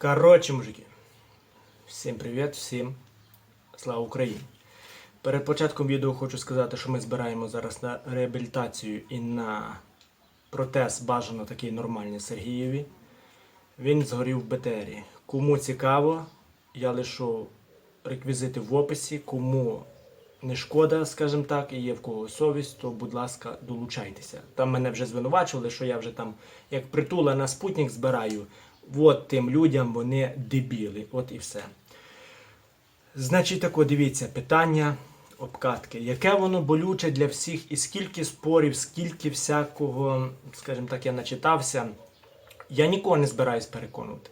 Коротше, мужики, всім привіт, всім слава Україні. Перед початком відео хочу сказати, що ми збираємо зараз на реабілітацію і на протез бажано такий нормальний Сергієві. Він згорів в БТРі. Кому цікаво, я лишу реквізити в описі. Кому не шкода, скажімо так, і є в кого совість, то будь ласка, долучайтеся. Там мене вже звинувачували, що я вже там як притула на спутник збираю. От тим людям вони дебіли. От і все. Значить, тако, дивіться, питання обкатки. Яке воно болюче для всіх, і скільки спорів, скільки всякого, скажімо так, я начитався. Я нікого не збираюсь переконувати.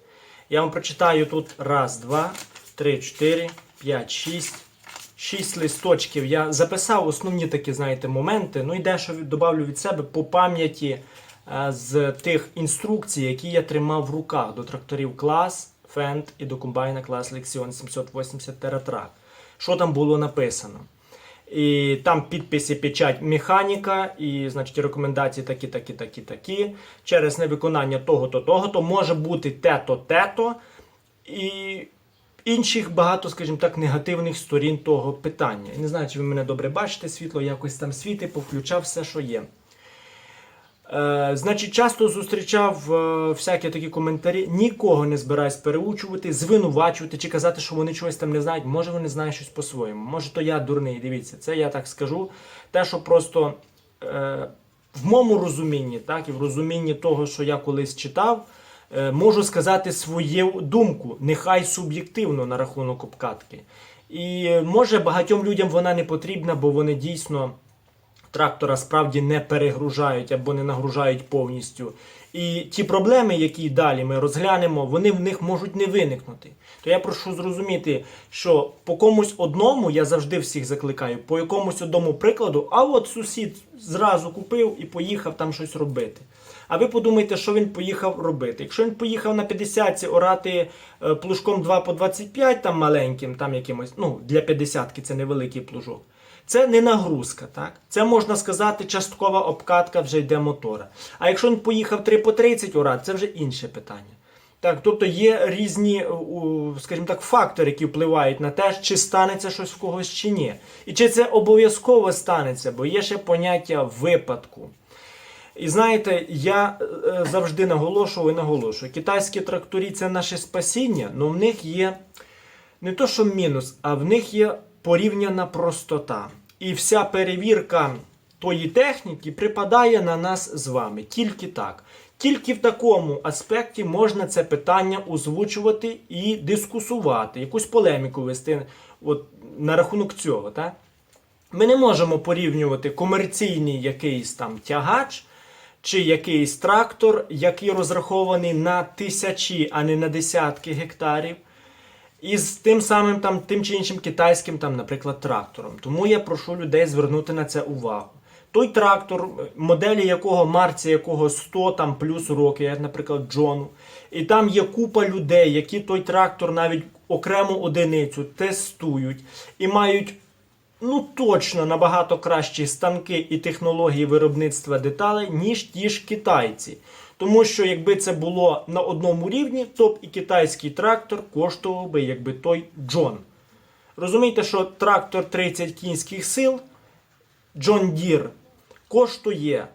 Я вам прочитаю тут раз, два, три, чотири, п'ять, шість. Шість листочків. Я записав основні такі, знаєте, моменти. Ну і дещо добавлю від себе по пам'яті з тих інструкцій, які я тримав в руках до тракторів клас, Фенд і до комбайна клас Lexion 780 Terratrack. Що там було написано? І там підписи, печать механіка, і значить рекомендації такі, такі, такі, такі. Через невиконання того-то, того-то може бути те-то, те-то. І інших багато, скажімо так, негативних сторін того питання. Не знаю, чи ви мене добре бачите, світло якось там світить, повключав все, що є. Е, значить, часто зустрічав е, всякі такі коментарі. Нікого не збираюсь переучувати, звинувачувати чи казати, що вони чогось там не знають. Може, вони знають щось по-своєму. Може, то я дурний. Дивіться, це я так скажу. Те, що просто е, в моєму розумінні, так, і в розумінні того, що я колись читав, е, можу сказати свою думку, нехай суб'єктивно на рахунок обкатки. І може багатьом людям вона не потрібна, бо вони дійсно трактора справді не перегружають або не нагружають повністю. І ті проблеми, які далі ми розглянемо, вони в них можуть не виникнути. То я прошу зрозуміти, що по комусь одному я завжди всіх закликаю, по якомусь одному прикладу, а от сусід зразу купив і поїхав там щось робити. А ви подумайте, що він поїхав робити. Якщо він поїхав на 50 орати е, плужком 2 по 25, там маленьким, там якимось, ну для 50 це невеликий плужок. Це не нагрузка, так? Це можна сказати, часткова обкатка вже йде мотора. А якщо він поїхав 3 по 30 орат, це вже інше питання. Так, тобто є різні, скажімо так, фактори, які впливають на те, чи станеться щось в когось чи ні. І чи це обов'язково станеться, бо є ще поняття випадку. І знаєте, я е, завжди наголошував і наголошую, китайські тракторі це наше спасіння, але в них є не то, що мінус, а в них є порівняна простота. І вся перевірка тої техніки припадає на нас з вами. Тільки так. Тільки в такому аспекті можна це питання озвучувати і дискусувати, якусь полеміку вести от, на рахунок цього. Так? Ми не можемо порівнювати комерційний якийсь там тягач чи якийсь трактор, який розрахований на тисячі, а не на десятки гектарів, із тим самим там, тим чи іншим китайським, там, наприклад, трактором. Тому я прошу людей звернути на це увагу. Той трактор, моделі якого марці якого 100 там плюс роки, як, наприклад, Джону. І там є купа людей, які той трактор навіть окрему одиницю тестують і мають ну точно набагато кращі станки і технології виробництва деталей, ніж ті ж китайці. Тому що якби це було на одному рівні, то б і китайський трактор коштував би якби той Джон. Розумієте, що трактор 30 кінських сил John Deere коштує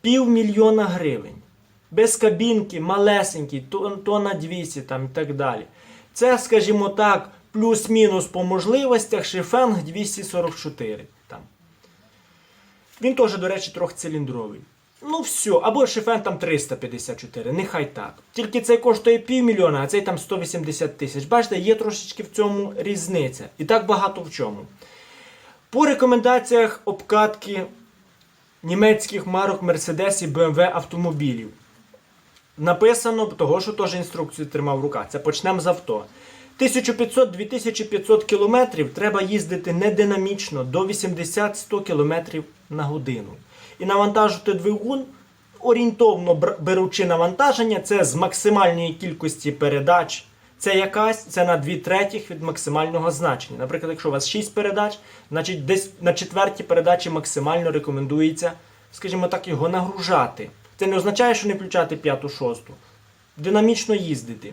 півмільйона гривень. Без кабінки, малесенький, тонна 200 там і так далі. Це, скажімо так, плюс-мінус по можливостях Шифенг 244. Там. Він теж, до речі, трьохциліндровий. Ну все, або Шифен там 354, нехай так. Тільки цей коштує півмільйона, а цей там 180 тисяч. Бачите, є трошечки в цьому різниця. І так багато в чому. По рекомендаціях обкатки німецьких марок Mercedes і BMW автомобілів. Написано, того, що теж інструкцію тримав в руках. Це почнемо з авто. 1500-2500 кілометрів треба їздити не динамічно до 80-100 кілометрів на годину. І навантажити двигун, орієнтовно беручи навантаження, це з максимальної кількості передач. Це якась, це на 2 третіх від максимального значення. Наприклад, якщо у вас 6 передач, значить десь на четвертій передачі максимально рекомендується, скажімо так, його нагружати. Це не означає, що не включати п'яту, шосту. Динамічно їздити.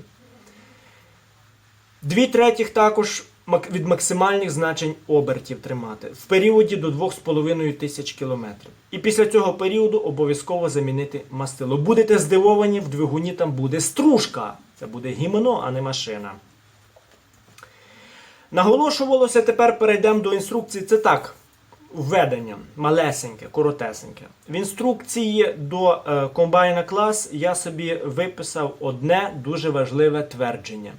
Дві третіх також від максимальних значень обертів тримати в періоді до 2,5 тисяч кілометрів. І після цього періоду обов'язково замінити мастило. Будете здивовані, в двигуні там буде стружка. Це буде гімно, а не машина. Наголошувалося, тепер перейдемо до інструкції. Це так, введення малесеньке, коротесеньке. В інструкції до е, комбайна клас я собі виписав одне дуже важливе твердження.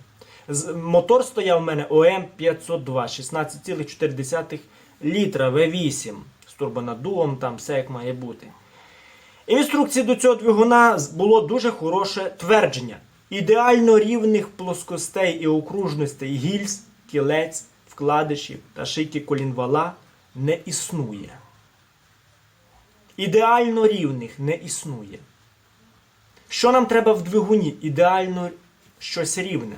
Мотор стояв у мене ОМ 502, 16,4 літра V8 з турбонаддувом, там все як має бути. Інструкції до цього двигуна було дуже хороше твердження. Ідеально рівних плоскостей і окружностей гільз, кілець, вкладишів та шийки колінвала не існує. Ідеально рівних не існує. Що нам треба в двигуні? Ідеально щось рівне.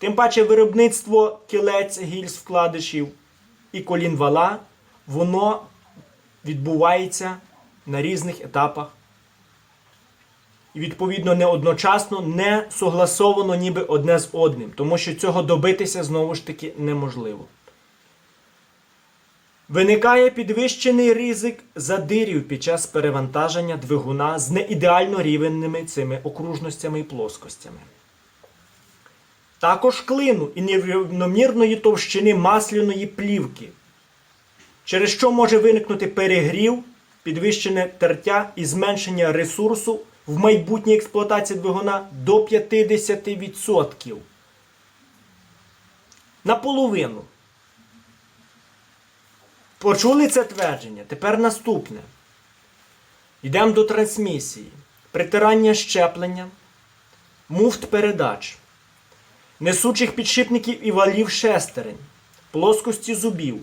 Тим паче виробництво кілець, гільз, вкладишів і колінвала, воно відбувається на різних етапах. І відповідно не одночасно, не согласовано ніби одне з одним, тому що цього добитися знову ж таки неможливо. Виникає підвищений ризик задирів під час перевантаження двигуна з неідеально рівними цими окружностями і плоскостями. Також клину і нерівномірної товщини масляної плівки, через що може виникнути перегрів, підвищене тертя і зменшення ресурсу в майбутній експлуатації двигуна до 50%. Наполовину. Почули це твердження? Тепер наступне. Йдемо до трансмісії. Притирання щеплення, муфт передач, несучих підшипників і валів шестерень, плоскості зубів.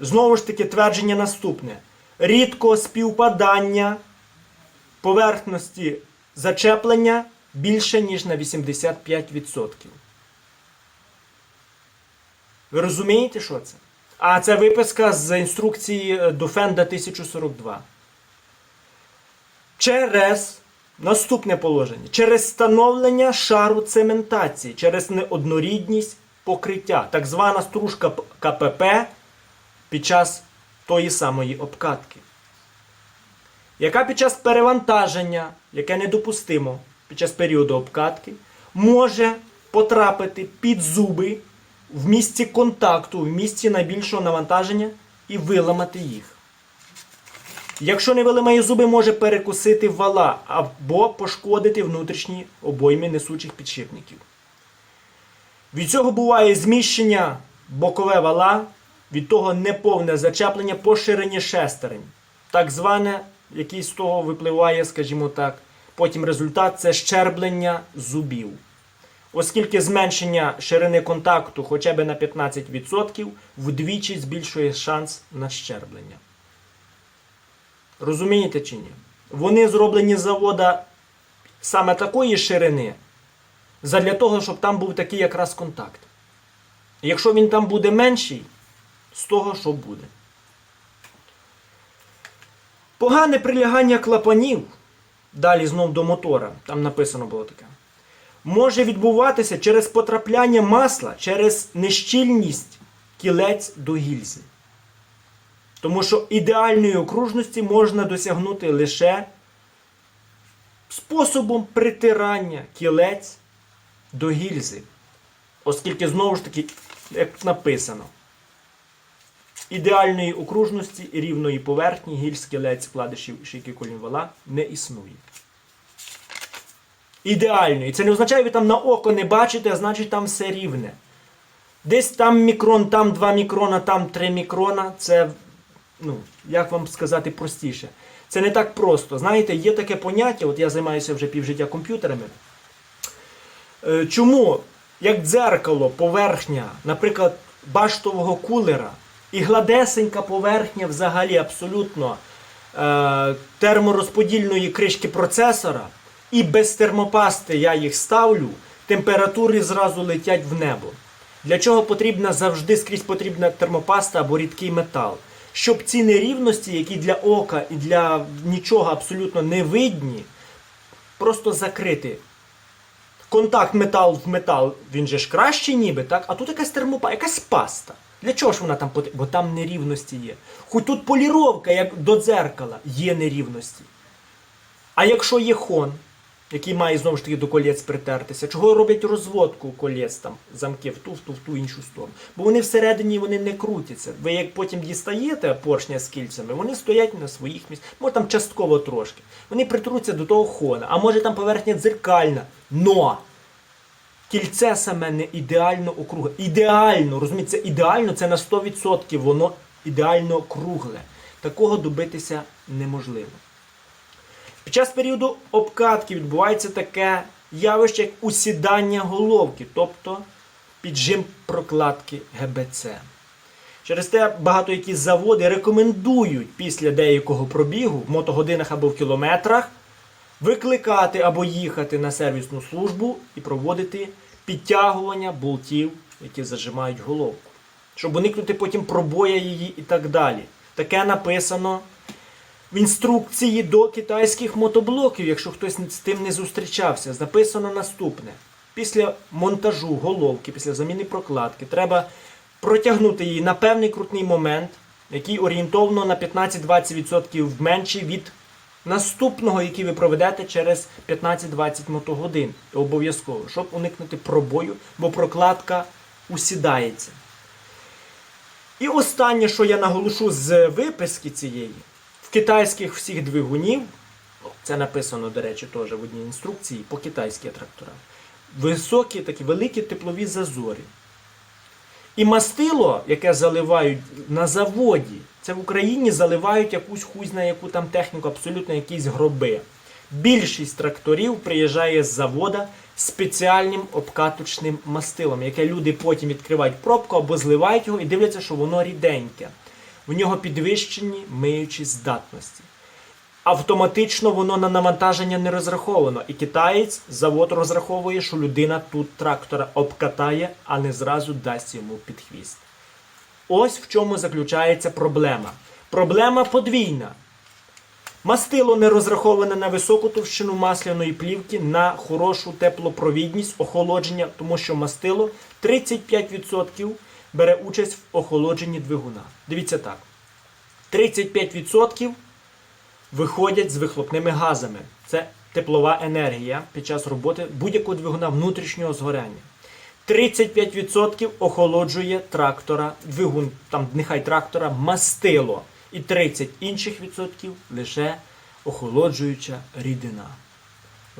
Знову ж таки, твердження наступне. Рідко співпадання поверхності зачеплення більше, ніж на 85%. Ви розумієте, що це? А це виписка з інструкції до Фенда 1042. Через наступне положення. Через встановлення шару цементації, через неоднорідність покриття. Так звана стружка КПП під час тої самої обкатки. Яка під час перевантаження, яке недопустимо під час періоду обкатки, може потрапити під зуби в місці контакту, в місці найбільшого навантаження і виламати їх. Якщо не виламає зуби, може перекусити вала або пошкодити внутрішні обойми несучих підшипників. Від цього буває зміщення бокове вала, від того неповне зачеплення по ширині шестерень. Так зване, який з того випливає, скажімо так. Потім результат це щерблення зубів. Оскільки зменшення ширини контакту хоча б на 15% вдвічі збільшує шанс на щерблення. Розумієте чи ні? Вони зроблені з завода саме такої ширини, задля того, щоб там був такий якраз контакт. Якщо він там буде менший, з того, що буде. Погане прилягання клапанів, далі знов до мотора, там написано було таке, може відбуватися через потрапляння масла, через нещільність кілець до гільзи. Тому що ідеальної окружності можна досягнути лише способом притирання кілець до гільзи. Оскільки, знову ж таки, як написано, ідеальної окружності і рівної поверхні гільз, кілець, вкладишів, шийки колін вала не існує. Ідеальної. Це не означає, ви там на око не бачите, а значить там все рівне. Десь там мікрон, там 2 мікрона, там 3 мікрона. Це, ну, як вам сказати простіше. Це не так просто. Знаєте, є таке поняття, от я займаюся вже півжиття комп'ютерами. Е, Чому, як дзеркало, поверхня, наприклад, баштового кулера і гладесенька поверхня взагалі абсолютно е, терморозподільної кришки процесора, і без термопасти я їх ставлю, температури зразу летять в небо. Для чого потрібна завжди скрізь потрібна термопаста або рідкий метал? Щоб ці нерівності, які для ока і для нічого абсолютно не видні, просто закрити контакт метал в метал, він же ж кращий ніби, так? А тут якась термопа, якась паста. Для чого ж вона там потрібна? Бо там нерівності є. Хоч тут поліровка, як до дзеркала, є нерівності. А якщо є хон, який має знову ж таки до колець притертися, чого роблять розводку колець там, замки в ту, в ту, в ту іншу сторону? Бо вони всередині вони не крутяться. Ви як потім дістаєте поршня з кільцями, вони стоять на своїх місцях, може там частково трошки. Вони притруться до того хона, а може там поверхня дзеркальна. Но кільце саме не ідеально округле. Ідеально, розумієте, ідеально, це на 100% воно ідеально кругле. Такого добитися неможливо. Під час періоду обкатки відбувається таке явище, як усідання головки, тобто піджим прокладки ГБЦ. Через те багато які заводи рекомендують після деякого пробігу в мотогодинах або в кілометрах викликати або їхати на сервісну службу і проводити підтягування болтів, які зажимають головку, щоб уникнути потім пробоя її і так далі. Таке написано в інструкції до китайських мотоблоків, якщо хтось з тим не зустрічався, записано наступне. Після монтажу головки, після заміни прокладки, треба протягнути її на певний крутний момент, який орієнтовно на 15-20% менший від наступного, який ви проведете через 15-20 мотогодин. Обов'язково, щоб уникнути пробою, бо прокладка усідається. І останнє, що я наголошу з виписки цієї, в китайських всіх двигунів, це написано, до речі, теж в одній інструкції по китайських тракторах, високі такі великі теплові зазори. І мастило, яке заливають на заводі, це в Україні заливають якусь хуй на яку там техніку, абсолютно якісь гроби. Більшість тракторів приїжджає з завода спеціальним обкаточним мастилом, яке люди потім відкривають пробку або зливають його і дивляться, що воно ріденьке. В нього підвищені миючі здатності. Автоматично воно на навантаження не розраховано. І китаєць завод розраховує, що людина тут трактора обкатає, а не зразу дасть йому під хвіст. Ось в чому заключається проблема. Проблема подвійна. Мастило не розраховане на високу товщину масляної плівки, на хорошу теплопровідність, охолодження, тому що мастило 35% бере участь в охолодженні двигуна. Дивіться так. 35% виходять з вихлопними газами. Це теплова енергія під час роботи будь-якого двигуна внутрішнього згоряння. 35% охолоджує трактора, двигун, там нехай трактора, мастило. І 30 інших відсотків лише охолоджуюча рідина.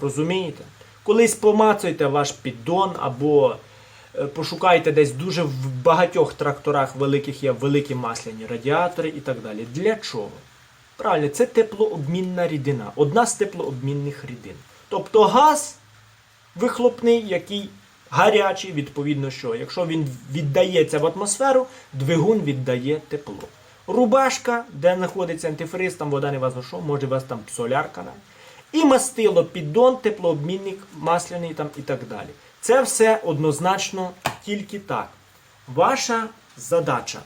Розумієте? Колись помацуйте ваш піддон або пошукайте десь дуже в багатьох тракторах великих є великі масляні радіатори і так далі. Для чого? Правильно, це теплообмінна рідина, одна з теплообмінних рідин. Тобто газ вихлопний, який гарячий, відповідно, що якщо він віддається в атмосферу, двигун віддає тепло. Рубашка, де знаходиться антифриз, там вода не важно що, може у вас там солярка. І мастило, піддон, теплообмінник, масляний там і так далі. Це все однозначно тільки так. Ваша задача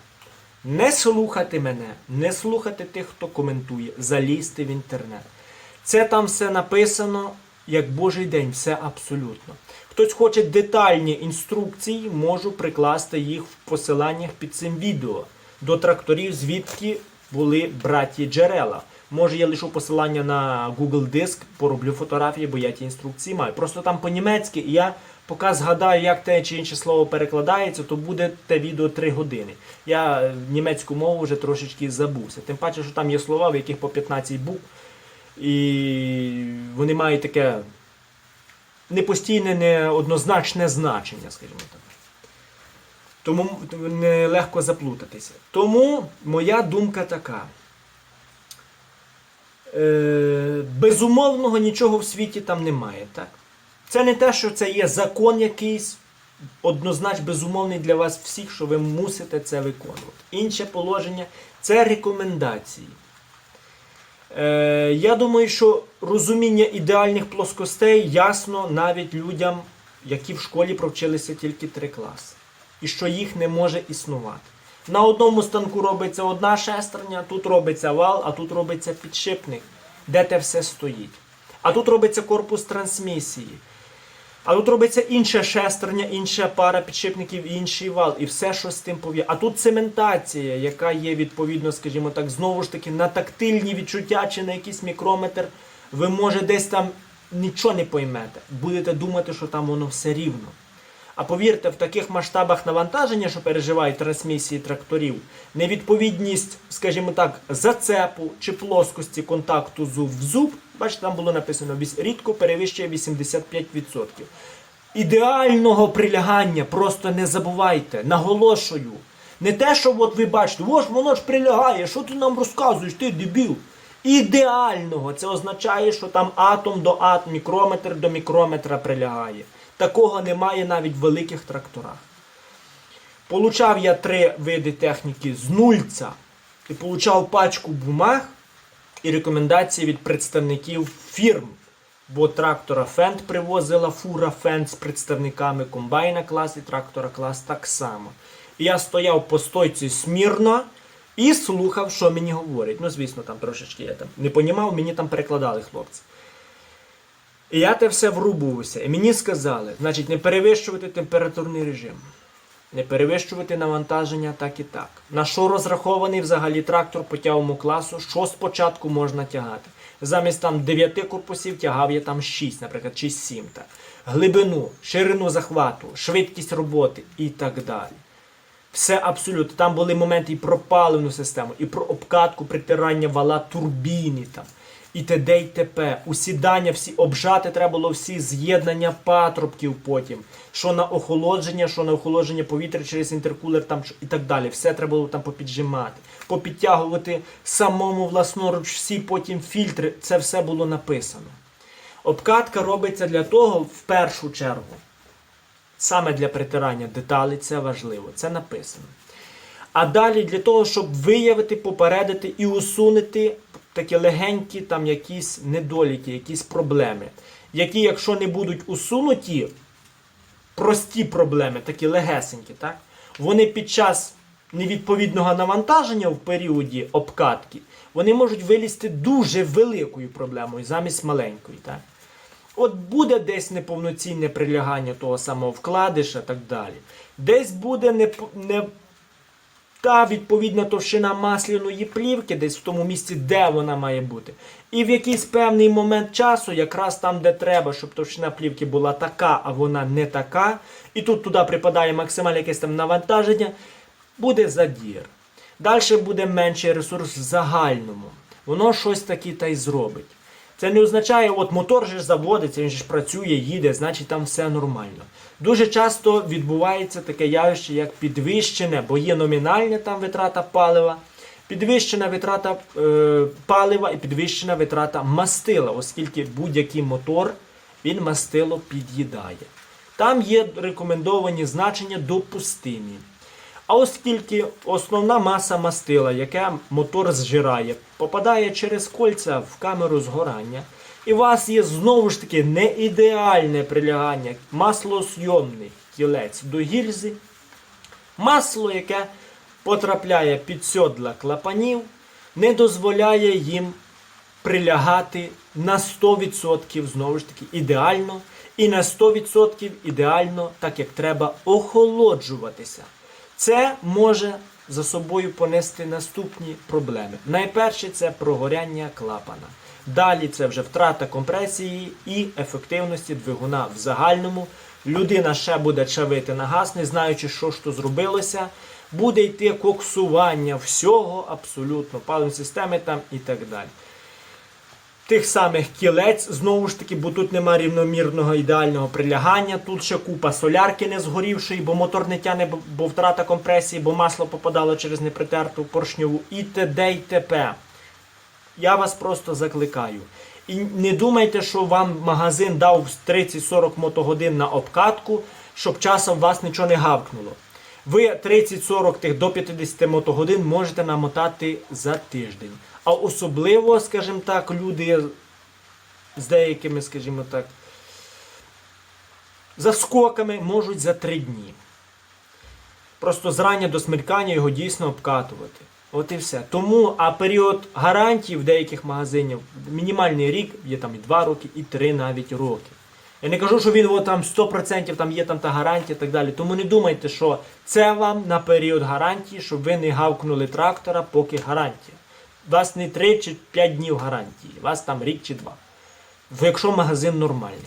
не слухати мене, не слухати тих, хто коментує, залізти в інтернет. Це там все написано як Божий день, все абсолютно. Хтось хоче детальні інструкції, можу прикласти їх в посиланнях під цим відео до тракторів, звідки були браті джерела. Може, я лишу посилання на Google Диск, пороблю фотографії, бо я ті інструкції маю. Просто там по-німецьки, і я поки згадаю, як те чи інше слово перекладається, то буде те відео 3 години. Я е, німецьку мову вже трошечки забувся. Тим паче, що там є слова, в яких по 15 букв, і вони мають таке непостійне, неоднозначне значення, скажімо так. Тому нелегко заплутатися. Тому моя думка така. Е, безумовного нічого в світі там немає. Так? Це не те, що це є закон якийсь, однозначно безумовний для вас всіх, що ви мусите це виконувати. Інше положення це рекомендації. Е, я думаю, що розуміння ідеальних плоскостей ясно навіть людям, які в школі провчилися тільки три класи. І що їх не може існувати. На одному станку робиться одна шестерня, тут робиться вал, а тут робиться підшипник, де те все стоїть. А тут робиться корпус трансмісії. А тут робиться інше шестерня, інша пара підшипників, інший вал, і все, що з тим пов'язано. А тут цементація, яка є відповідно, скажімо так, знову ж таки на тактильні відчуття чи на якийсь мікрометр. Ви може десь там нічого не поймете. Будете думати, що там воно все рівно. А повірте, в таких масштабах навантаження, що переживають трансмісії тракторів, невідповідність, скажімо так, зацепу чи плоскості контакту зуб в зуб, бачите, там було написано рідко перевищує 85%. Ідеального прилягання просто не забувайте, наголошую. Не те, що от ви бачите, ось воно ж прилягає, що ти нам розказуєш, ти дебіл. Ідеального. Це означає, що там атом до атом, мікрометр до мікрометра прилягає. Такого немає навіть в великих тракторах. Получав я три види техніки з нульця і получав пачку бумаг і рекомендації від представників фірм. Бо трактора Фенд привозила фура Фенд з представниками комбайна клас і трактора клас так само. І я стояв по стойці смірно і слухав, що мені говорять. Ну, звісно, там трошечки я там не понімав, мені там перекладали хлопці. І я те все врубувався. І мені сказали, значить, не перевищувати температурний режим, не перевищувати навантаження так і так. На що розрахований взагалі трактор по тягому класу, що спочатку можна тягати. Замість там 9 корпусів тягав я там 6, наприклад, чи 7. Так. Глибину, ширину захвату, швидкість роботи і так далі. Все абсолютно. Там були моменти і про паливну систему, і про обкатку притирання вала турбіни там. І т.д. і т.п. Усідання, всі обжати треба було всі з'єднання патрубків потім. Що на охолодження, що на охолодження повітря через інтеркулер там і так далі. Все треба було там попіджимати, попідтягувати самому власноруч всі потім фільтри. Це все було написано. Обкатка робиться для того, в першу чергу, саме для притирання деталей, це важливо, це написано. А далі для того, щоб виявити, попередити і усунути такі легенькі там якісь недоліки, якісь проблеми, які, якщо не будуть усунуті, прості проблеми, такі легесенькі, так? вони під час невідповідного навантаження в періоді обкатки, вони можуть вилізти дуже великою проблемою замість маленької. Так? От буде десь неповноцінне прилягання того самого вкладиша так далі. Десь буде не, та відповідна товщина масляної плівки, десь в тому місці, де вона має бути. І в якийсь певний момент часу, якраз там, де треба, щоб товщина плівки була така, а вона не така, і тут туди припадає максимальне якесь там навантаження, буде задір. Далі буде менший ресурс в загальному. Воно щось таке та й зробить. Це не означає, от мотор же заводиться, він же ж працює, їде, значить там все нормально. Дуже часто відбувається таке явище, як підвищене, бо є номінальна там витрата палива, підвищена витрата е, палива і підвищена витрата мастила, оскільки будь-який мотор він мастило під'їдає. Там є рекомендовані значення допустимі. А оскільки основна маса мастила, яке мотор зжирає, попадає через кольця в камеру згорання, і у вас є знову ж таки не ідеальне прилягання, маслосйомний кілець до гільзи, масло, яке потрапляє під сьодла клапанів, не дозволяє їм прилягати на 100% знову ж таки ідеально, і на 100% ідеально, так як треба охолоджуватися. Це може за собою понести наступні проблеми. Найперше це прогоряння клапана. Далі це вже втрата компресії і ефективності двигуна в загальному. Людина ще буде чавити на газ, не знаючи, що ж то зробилося. Буде йти коксування всього абсолютно, паливної системи там і так далі тих самих кілець, знову ж таки, бо тут нема рівномірного ідеального прилягання. Тут ще купа солярки не згорівшої, бо мотор не тяне, бо- втрата компресії, бо масло попадало через непритерту поршньову і т.д. і т.п. Я вас просто закликаю. І не думайте, що вам магазин дав 30-40 мотогодин на обкатку, щоб часом вас нічого не гавкнуло. Ви 30-40 тих до 50 мотогодин можете намотати за тиждень. А особливо, скажімо так, люди з деякими, скажімо так, заскоками можуть за 3 дні. Просто зрання до смеркання його дійсно обкатувати. От і все. Тому, а період гарантії в деяких магазинів мінімальний рік, є там і 2 роки, і 3 навіть роки. Я не кажу, що він о, там 100% там є там та гарантія і так далі. Тому не думайте, що це вам на період гарантії, щоб ви не гавкнули трактора, поки гарантія. Вас не 3 чи 5 днів гарантії, вас там рік чи два. Якщо магазин нормальний.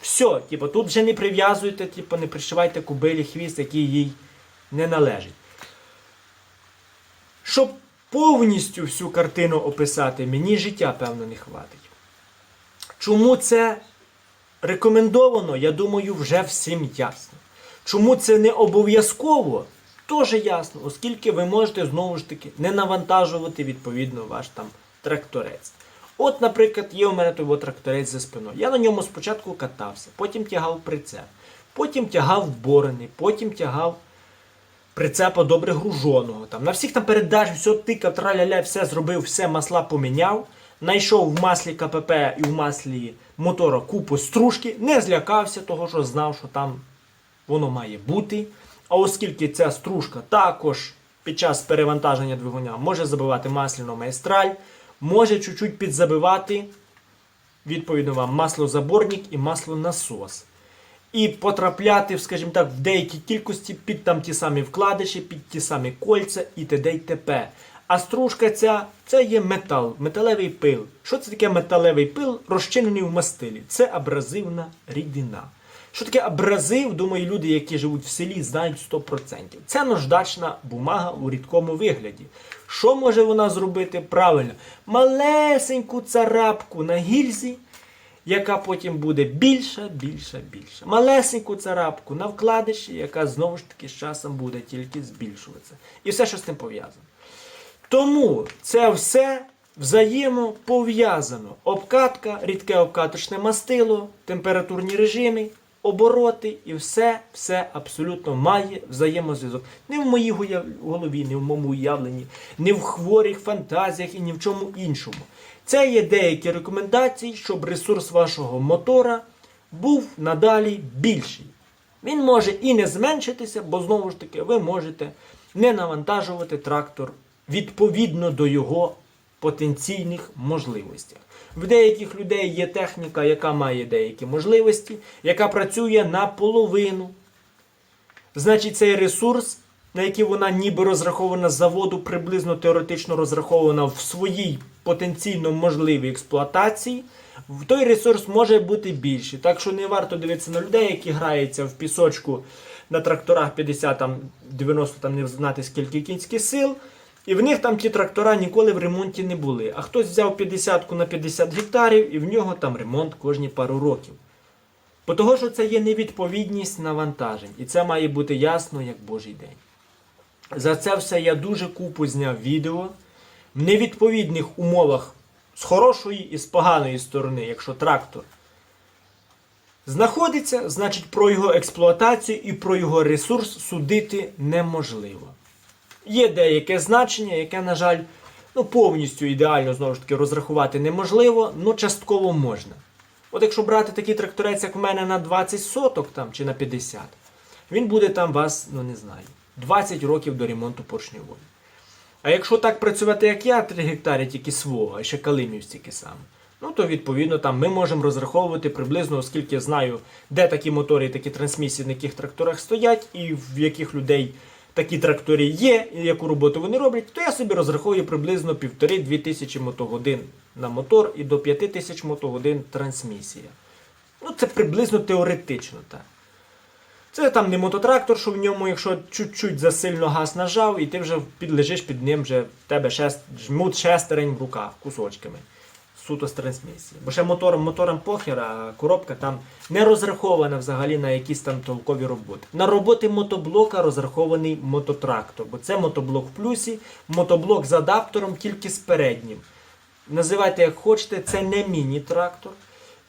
Все, типу, тут вже не прив'язуйте, типу, не пришивайте кубилі хвіст, який їй не належить. Щоб повністю всю картину описати, мені життя, певно, не хватить. Чому це рекомендовано, я думаю, вже всім ясно. Чому це не обов'язково, теж ясно, оскільки ви можете знову ж таки не навантажувати відповідно ваш там тракторець. От, наприклад, є у мене той тракторець за спиною. Я на ньому спочатку катався, потім тягав прицеп, потім тягав борони, потім тягав прицепа добре груженого. Там, на всіх там передач, все тикав, траля-ля, все зробив, все масла поміняв. Найшов в маслі КПП і в маслі мотора купу стружки, не злякався того, що знав, що там воно має бути. А оскільки ця стружка також під час перевантаження двигуня може забивати масляну майстраль, може чуть-чуть підзабивати, відповідно вам, маслозаборник і маслонасос. І потрапляти, скажімо так, в деякій кількості під там ті самі вкладиші, під ті самі кольця і т.д. і т.п. А стружка ця це є метал, металевий пил. Що це таке металевий пил, розчинений в мастилі? Це абразивна рідина. Що таке абразив, думаю, люди, які живуть в селі, знають 100%. Це наждачна бумага у рідкому вигляді. Що може вона зробити правильно? Малесеньку царапку на гільзі, яка потім буде більша, більша, більша. Малесеньку царапку на вкладиші, яка знову ж таки з часом буде тільки збільшуватися. І все, що з тим пов'язано. Тому це все взаємопов'язано. Обкатка, рідке обкаточне мастило, температурні режими, обороти і все, все абсолютно має взаємозв'язок. Не в моїй голові, не в моєму уявленні, не в хворих фантазіях і ні в чому іншому. Це є деякі рекомендації, щоб ресурс вашого мотора був надалі більший. Він може і не зменшитися, бо знову ж таки ви можете не навантажувати трактор відповідно до його потенційних можливостях. В деяких людей є техніка, яка має деякі можливості, яка працює наполовину. Значить, цей ресурс, на який вона ніби розрахована з заводу, приблизно теоретично розрахована в своїй потенційно можливій експлуатації, той ресурс може бути більший. Так що не варто дивитися на людей, які граються в пісочку на тракторах 50, там, 90, там не знати скільки кінських сил. І в них там ті трактора ніколи в ремонті не були. А хтось взяв 50 на 50 гектарів і в нього там ремонт кожні пару років. Бо того, що це є невідповідність навантажень. І це має бути ясно, як Божий день. За це все я дуже купу зняв відео в невідповідних умовах з хорошої і з поганої сторони, якщо трактор знаходиться, значить про його експлуатацію і про його ресурс судити неможливо. Є деяке значення, яке, на жаль, ну, повністю ідеально знову ж таки розрахувати неможливо, але частково можна. От якщо брати такий тракторець, як у мене на 20 соток там, чи на 50, він буде там вас, ну не знаю, 20 років до ремонту поршньової. А якщо так працювати, як я, 3 гектари тільки свого, а ще калимів стільки саме, ну то відповідно там ми можемо розраховувати приблизно, оскільки я знаю, де такі мотори і такі трансмісії на яких тракторах стоять, і в яких людей такі трактори є, і яку роботу вони роблять, то я собі розраховую приблизно 1,5-2 тисячі мотогодин на мотор і до 5 тисяч мотогодин трансмісія. Ну, це приблизно теоретично так. Це там не мототрактор, що в ньому, якщо чуть-чуть засильно газ нажав, і ти вже підлежиш під ним, вже в тебе шест, жмут шестерень в руках кусочками. Суто з трансмісії. Бо ще мотором, мотором похер, а коробка там не розрахована взагалі на якісь там толкові роботи. На роботи мотоблока розрахований мототрактор, бо це мотоблок в плюсі, мотоблок з адаптером тільки з переднім. Називайте як хочете, це не міні-трактор.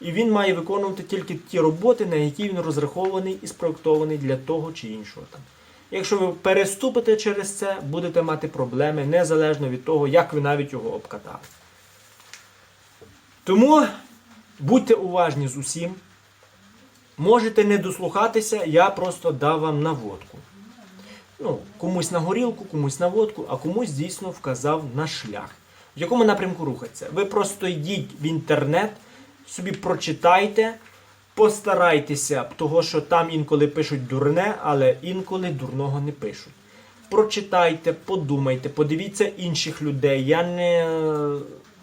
І він має виконувати тільки ті роботи, на які він розрахований і спроектований для того чи іншого там. Якщо ви переступите через це, будете мати проблеми незалежно від того, як ви навіть його обкатали. Тому будьте уважні з усім. Можете не дослухатися, я просто дав вам наводку. Ну, комусь на горілку, комусь на водку, а комусь дійсно вказав на шлях. В якому напрямку рухатися. Ви просто йдіть в інтернет, собі прочитайте, Постарайтеся, того що там інколи пишуть дурне, але інколи дурного не пишуть. Прочитайте, подумайте, подивіться інших людей. Я не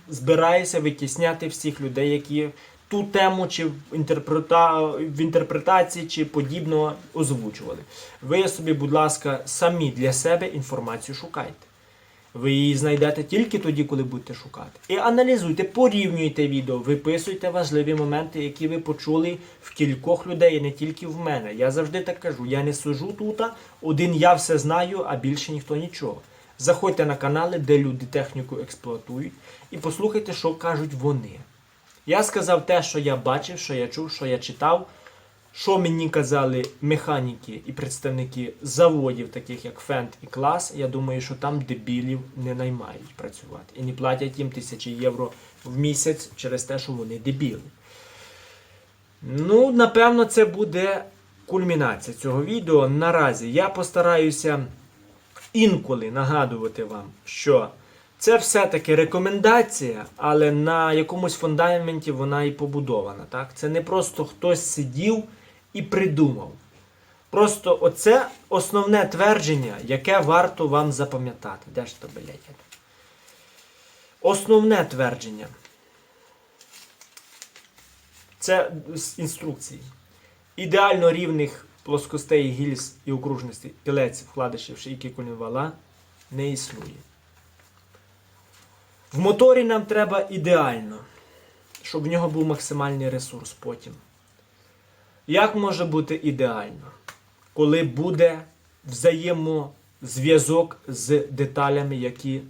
збираюся витісняти всіх людей, які ту тему чи в, інтерпрета... в інтерпретації чи подібного озвучували. Ви собі, будь ласка, самі для себе інформацію шукайте. Ви її знайдете тільки тоді, коли будете шукати. І аналізуйте, порівнюйте відео, виписуйте важливі моменти, які ви почули в кількох людей, і не тільки в мене. Я завжди так кажу: я не сижу тут, один я все знаю, а більше ніхто нічого. Заходьте на канали, де люди техніку експлуатують, і послухайте, що кажуть вони. Я сказав те, що я бачив, що я чув, що я читав, що мені казали механіки і представники заводів, таких як Фенд і Клас. Я думаю, що там дебілів не наймають працювати і не платять їм тисячі євро в місяць через те, що вони дебіли. Ну, напевно, це буде кульмінація цього відео. Наразі я постараюся інколи нагадувати вам, що це все-таки рекомендація, але на якомусь фундаменті вона і побудована. Так? Це не просто хтось сидів і придумав. Просто оце основне твердження, яке варто вам запам'ятати. Де ж то, блядь? Основне твердження. Це з інструкції. Ідеально рівних плоскостей, гільз і окружностей кілець вкладишів шийки колінвала не існує. В моторі нам треба ідеально, щоб в нього був максимальний ресурс потім. Як може бути ідеально, коли буде взаємозв'язок з деталями, які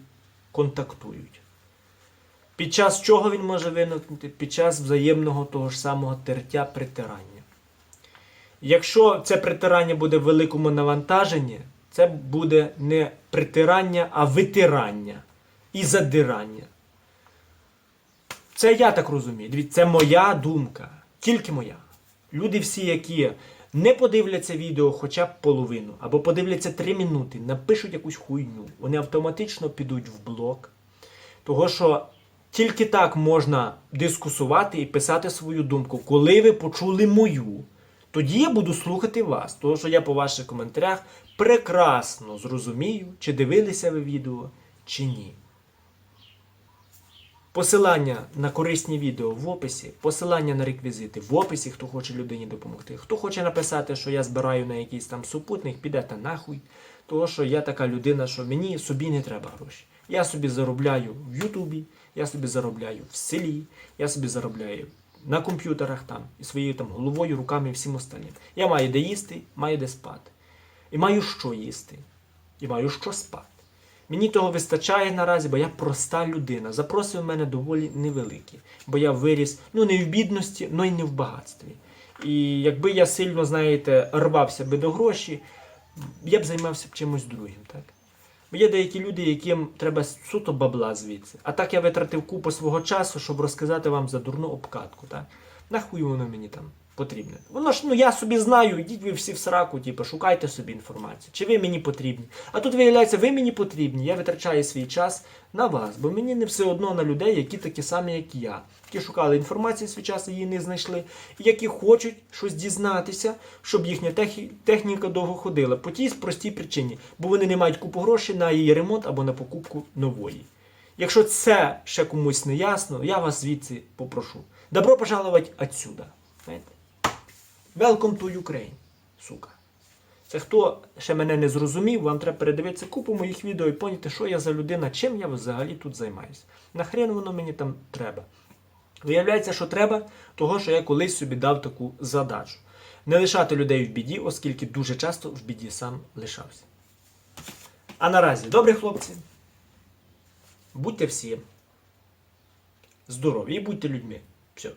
контактують? Під час чого він може виникнути? Під час взаємного того ж самого тертя притирання. Якщо це притирання буде в великому навантаженні, це буде не притирання, а витирання і задирання. Це я так розумію. Це моя думка, тільки моя. Люди всі, які не подивляться відео хоча б половину, або подивляться 3 минути, напишуть якусь хуйню, вони автоматично підуть в блок. Того, що тільки так можна дискусувати і писати свою думку. Коли ви почули мою, тоді я буду слухати вас. Тому що я по ваших коментарях прекрасно зрозумію, чи дивилися ви відео, чи ні. Посилання на корисні відео в описі, посилання на реквізити в описі, хто хоче людині допомогти. Хто хоче написати, що я збираю на якийсь там супутник, підете нахуй. Того, що я така людина, що мені собі не треба гроші. Я собі заробляю в Ютубі, я собі заробляю в селі, я собі заробляю на комп'ютерах там і своєю там головою, руками і всім остальним. Я маю де їсти, маю де спати. І маю що їсти, і маю що спати. Мені того вистачає наразі, бо я проста людина. Запроси у мене доволі невеликі, бо я виріс ну не в бідності, але й не в багатстві. І якби я сильно, знаєте, рвався би до гроші, я б займався б чимось другим. так? Бо є деякі люди, яким треба суто бабла звідси. А так я витратив купу свого часу, щоб розказати вам за дурну обкатку. так? Нахуй воно мені там потрібне. Воно ж, ну я собі знаю, йдіть ви всі в сраку, типу, шукайте собі інформацію. Чи ви мені потрібні? А тут виявляється, ви мені потрібні. Я витрачаю свій час на вас, бо мені не все одно на людей, які такі самі, як я, які шукали інформацію свій час, її не знайшли, і які хочуть щось дізнатися, щоб їхня техніка довго ходила. По тій простій причині, бо вони не мають купу грошей на її ремонт або на покупку нової. Якщо це ще комусь не ясно, я вас звідси попрошу. Добро пожаловать отсюда. Welcome to Ukraine, сука. Це хто ще мене не зрозумів, вам треба передивитися купу моїх відео і поняти, що я за людина, чим я взагалі тут займаюся. Нахрен воно мені там треба. Виявляється, що треба, того, що я колись собі дав таку задачу. Не лишати людей в біді, оскільки дуже часто в біді сам лишався. А наразі, добрі хлопці, будьте всі здорові і будьте людьми. Все.